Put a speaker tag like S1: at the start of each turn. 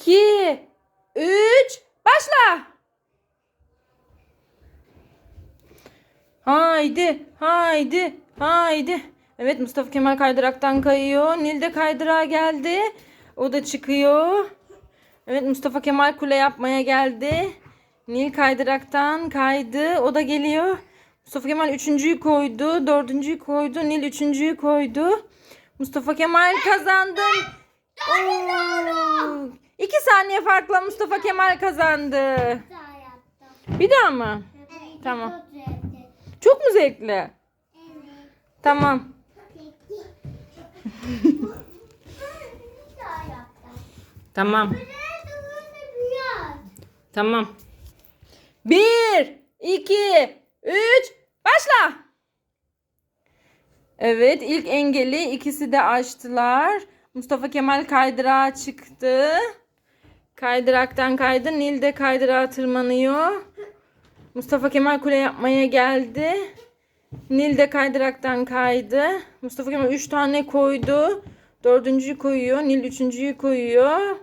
S1: 2, 3, başla. Haydi, haydi, haydi. Evet Mustafa Kemal kaydıraktan kayıyor. Nil de kaydırağa geldi. O da çıkıyor. Evet Mustafa Kemal kule yapmaya geldi. Nil kaydıraktan kaydı. O da geliyor. Mustafa Kemal üçüncüyü koydu. Dördüncüyü koydu. Nil üçüncüyü koydu. Mustafa Kemal kazandı. Oo. İki saniye farkla Mustafa Kemal kazandı.
S2: Daha yaptım.
S1: Bir daha mı?
S2: Evet,
S1: Tamam.
S2: çok zevkli.
S1: Çok mu zevkli?
S2: Evet.
S1: Tamam.
S2: Peki. Bir daha yaptım.
S1: Tamam. Tamam. Bir, iki, üç, başla. Evet, ilk engeli ikisi de aştılar. Mustafa Kemal kaydırağa çıktı. Kaydıraktan kaydı. Nil de kaydırağa tırmanıyor. Mustafa Kemal kule yapmaya geldi. Nil de kaydıraktan kaydı. Mustafa Kemal üç tane koydu. Dördüncüyü koyuyor. Nil üçüncüyü koyuyor.